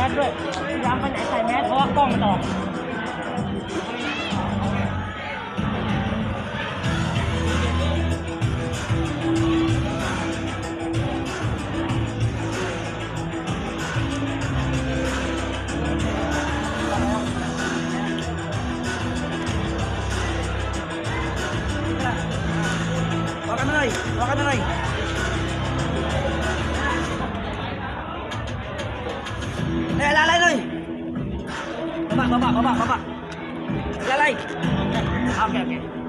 แมสด้วยย้ำไปไหนใส่แมสเพราะว่ากล้องมันออก 好吧，好吧，好吧，来来，好，ok，ok。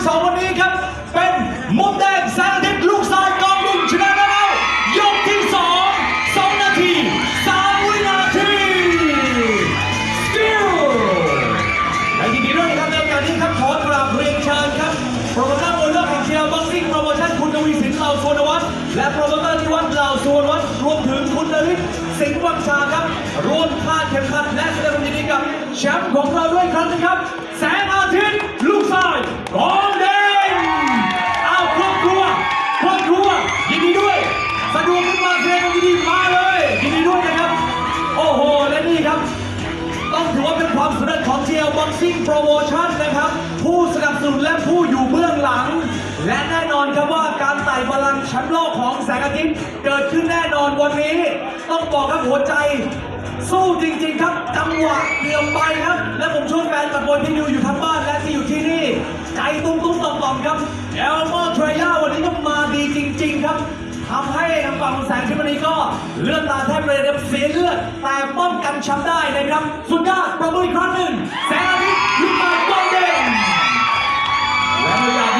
ที่สองวันนี้ครับ เป็นมุมแดงแสงอาทิตย์ลูกทรายกองรุ่นชนะแล้วยกที่สองสองนาทีสามวินาที Skill และยินดีด้วยนะครับในโอกาสนี้ครับขอกราบเรียนเชิญครับโปรโมเตอร์มวยเลกแห่งเชียร์บ็อกซิ่งโปรโมชั่นคุณทวีสินเหล่าสวนวัฒน์และโปรโมเตอร์นิวัฒน์เหล่าสวนวัฒน์รวมถึงคุณนฤทธิ์สิงห์วังชาครับร่วมคาดเข็มขัดและแสดงความยินดีกับแชมป์ของเราด้วยครั้งนึงครับ แสงอาทิตย์ ลูกทรายกอง แชมป์โลกของแสงอาทิตย์เกิดขึ้นแน่นอนวันนี้ ต้องบอกครับหัวใจ สู้จริงๆครับจังหวะเหลี่ยมไปครับ และผมช่วยแฟนตัดบอลที่ดูอยู่ทางบ้านและที่อยู่ที่นี่ ใจตุ้มตุ้มต่อมต่อมครับเอลโมเทรย่าวันนี้ก็มาดีจริง ๆ ครับทำให้ทางฝั่งของแสงทิพย์วันนี้ก็เลือดตาแทบเลยครับเสียเลือด แต่ป้องกันแชมป์ได้นะครับ สุดยอดประมืออีกครั้งหนึ่งแสงอาทิตย์ลูกมาโกลเด้นและในอยาง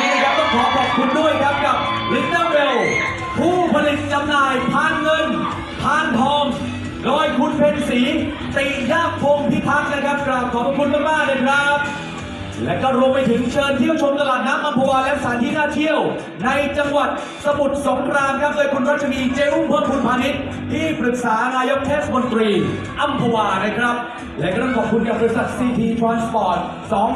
คุณเพนสีติยาพงพิทักษ์นะครับกราบขอบพระคุณมากๆเลยครับ และก็รวมไปถึงเชิญเที่ยวชมตลาดน้ำ วาและสถานที่น่าเที่ยว ในจังหวัดสมุทรสงครามครับโดยคุณรัชนีเจรุ่งเพิ่มพูนพาณิชย์ที่ปรึกษานายกเทศมนตรีอัมพวานะครับ และก็ต้องขอบคุณกับบริษัท CT Transport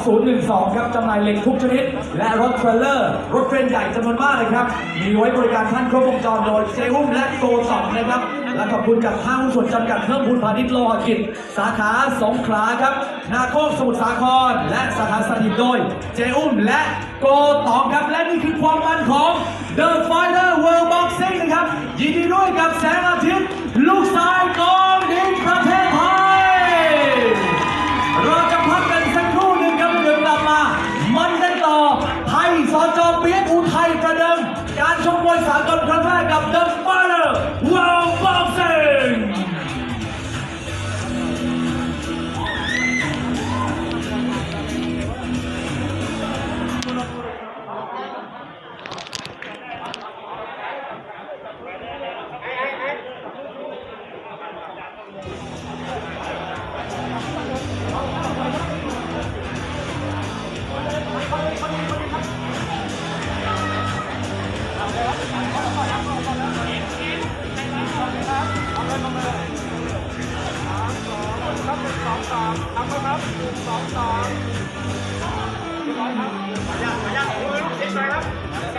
2012 ครับจำหน่ายเหล็กทุกชนิด และรถเทรลเลอร์ รถเทรนใหญ่จำนวนมากเลยครับ มีไว้บริการท่านครบวงจรโดยเจรุ่งและโกสองนะครับและขอบคุณกับห้างส่วนจำกัดเพิ่มพูนพาณิชย์โลหะกิจสาขาสงขลาครับ นาโคกสมุทรสาคร และสถานสถิตโดย เจอุ้มและโกตองครับ และนี่คือความมันของ The Fighter World Boxing นะครับ ยินดีด้วยกับแสงอาทิตย์ ลูกชายกองดินครับ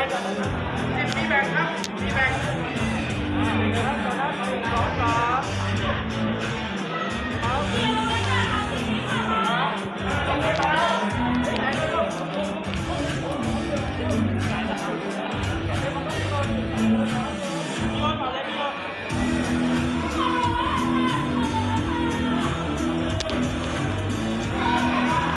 สิบมีแบงครับมีแบงครับสองสอง